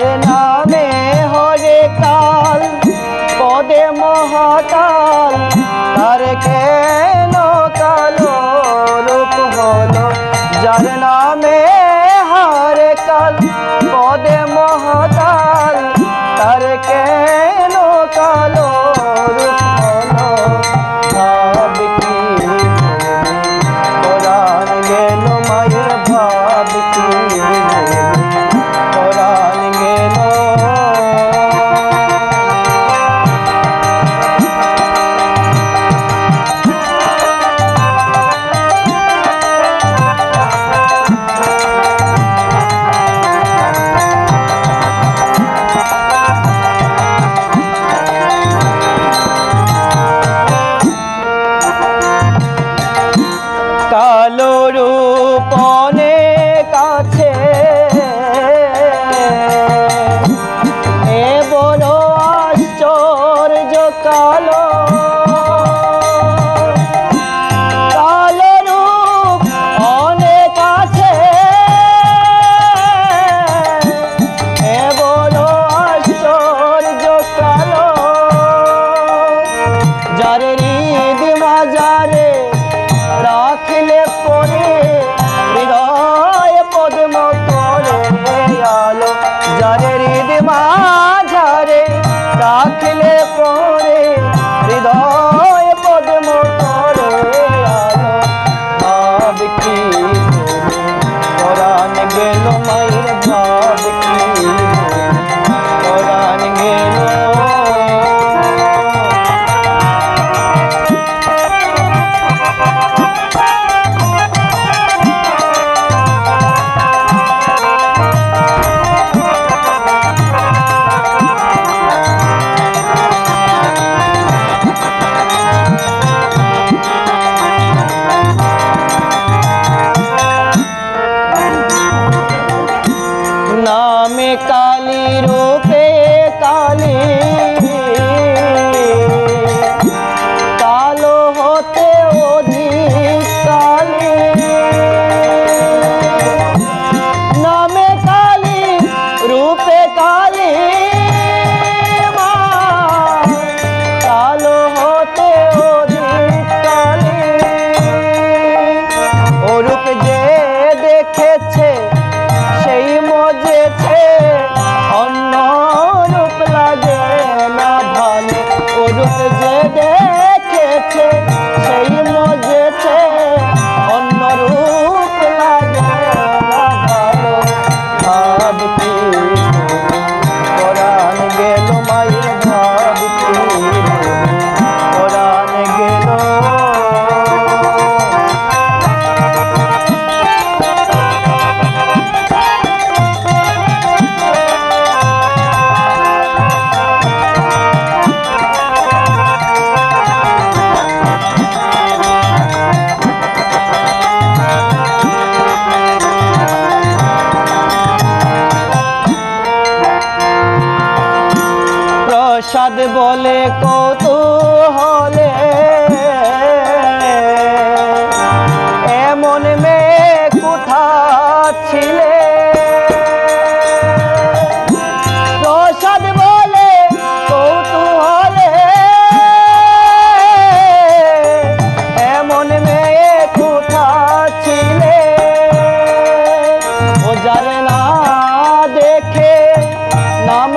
যার নামে 또 নামে কালী বলে কত এমন বলে এমন মে কোথা ছিলে? ও যার না দেখে নাম